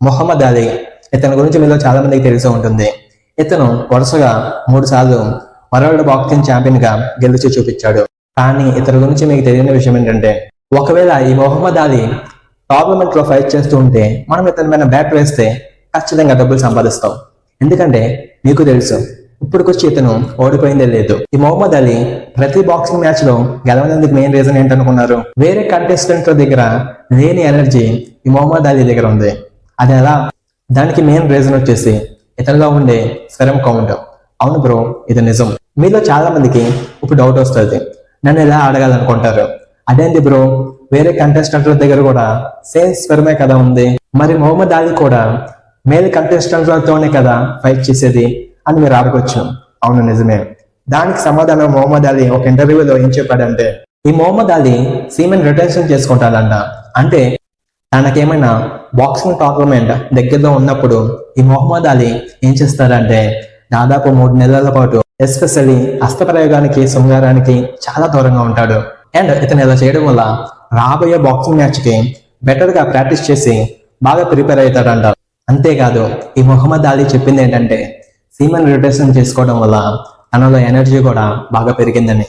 మొహమ్మద్ అలీ ఇతని గురించి మీలో చాలా మందికి తెలిసి ఉంటుంది. ఇతను వరుసగా మూడు సార్లు వరల్డ్ బాక్సింగ్ ఛాంపియన్గా గెలిచి చూపించాడు. కానీ ఇతని గురించి మీకు తెలియని విషయం ఏంటంటే ఒకవేళ ఈ మొహమ్మద్ అలీ టోర్నమెంట్లో ఫైట్ చేస్తూ ఉంటే మనం ఇతని మీద బ్యాట్ వేస్తే ఖచ్చితంగా డబ్బులు సంపాదిస్తాం. ఎందుకంటే మీకు తెలుసు ఇప్పటికొచ్చి ఇతను ఓడిపోయిందే లేదు. ఈ మొహమ్మద్ అలీ ప్రతి బాక్సింగ్ మ్యాచ్లో గెలవనందుకు మెయిన్ రీజన్ ఏంటనుకున్నారు? వేరే కంటెస్టెంట్ల దగ్గర లేని ఎనర్జీ ఈ మొహమ్మద్ అలీ దగ్గర ఉంది. అది ఎలా? దానికి మెయిన్ రీజన్ వచ్చేసి ఇతనిలో ఉండే స్వరం కౌంట్ అవును బ్రో ఇది నిజం. మీలో చాలా మందికి ఇప్పుడు డౌట్ వస్తుంది. నన్ను ఎలా అడగాలనుకుంటారు? అదేంటి బ్రో వేరే కంటెస్టెంట్ల దగ్గర కూడా సేమ్ స్వరమే కదా ఉంది. మరి మొహమ్మద్ అలీ కూడా మేల్ కంటెస్టెంట్లతోనే కదా ఫైట్ చేసేది అని మీరు అడగొచ్చు. అవును నిజమే. దానికి సమాధానం మొహమ్మద్ అలీ ఒక ఇంటర్వ్యూలో ఏం చెప్పాడంటే ఈ మొహమ్మద్ అలీ సీమెన్ రిటెన్షన్ చేసుకుంటాడంట. అంటే తనకేమైనా బాక్సింగ్ టోర్నమెంట్ దగ్గరలో ఉన్నప్పుడు ఈ మొహమ్మద్ అలీ ఏం చేస్తారంటే దాదాపు మూడు నెలల పాటు ఎస్పెషల్లీ హస్తప్రయోగానికి శృంగారానికి చాలా దూరంగా ఉంటాడు. అండ్ ఇతను ఇలా చేయడం వల్ల రాబోయే బాక్సింగ్ మ్యాచ్కి బెటర్గా ప్రాక్టీస్ చేసి బాగా ప్రిపేర్ అవుతాడంట. అంతేకాదు ఈ మొహమ్మద్ అలీ చెప్పింది ఏంటంటే సీమన్ రిటేషన్ చేసుకోవడం వల్ల తనలో ఎనర్జీ కూడా బాగా పెరిగిందని.